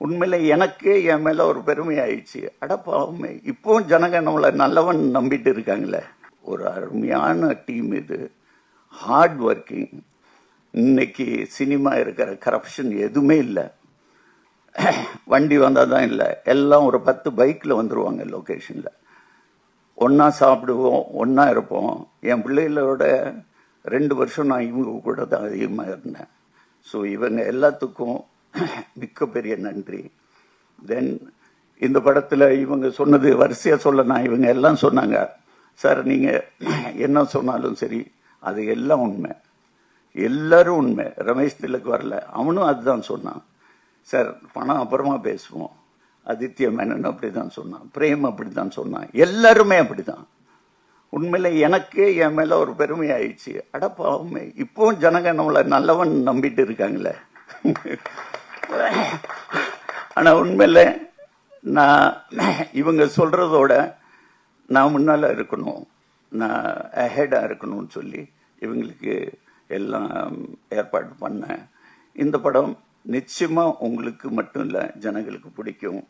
உண்மையில எனக்கு என் மேல ஒரு பெருமை ஆயிடுச்சு. அடப்பாவுமே இப்போவும் ஜனங்க நம்மளை நல்லவன் நம்பிட்டு இருக்காங்களே. ஒரு அருமையான டீம் இது. ஹார்ட் ஒர்க்கிங் இன்னைக்கு சினிமா இருக்கிற கரப்ஷன் எதுவுமே இல்லை. வண்டி வந்தால் தான் இல்லை. எல்லாம் ஒரு பத்து பைக்கில் வந்துருவாங்க லொக்கேஷனில் ஒன்றா சாப்பிடுவோம் ஒன்றா இருப்போம். என் பிள்ளைகளோட ரெண்டு வருஷம் நான் இவங்க கூட தான் அதிகமாக இருந்தேன். ஸோ இவங்க எல்லாத்துக்கும் மிக்க பெரிய நன்றி. தென் இந்த படத்தில் இவங்க சொன்னது வரிசையாக சொல்ல நான் இவங்க எல்லாம் சொன்னாங்க சார் நீங்கள் என்ன சொன்னாலும் சரி அது எல்லாம் உண்மை. எல்லாரும் உண்மை. ரமேஷ் திலக் வரல. அவனும் அதுதான் சொன்னான். சார் பணம் அப்புறமா பேசுவோம். ஆதித்ய மேனன் அப்படிதான் சொன்னான். பிரேம் அப்படிதான் சொன்னான். எல்லாருமே அப்படிதான். உண்மையில எனக்கு என் மேல ஒரு பெருமை ஆயிடுச்சு. அடப்பாவுமே இப்பவும் ஜனங்க நம்மளை நல்லவன் நம்பிட்டு இருக்காங்களே. ஆனால் உண்மையில் நான் இவங்க சொல்கிறதோட நான் முன்னால் இருக்கணும். நான் அஹெடா இருக்கணும்னு சொல்லி இவங்களுக்கு எல்லாம் ஏற்பாடு பண்ணேன். இந்த படம் நிச்சயமாக உங்களுக்கு மட்டும் இல்லை ஜனங்களுக்கு பிடிக்கும்.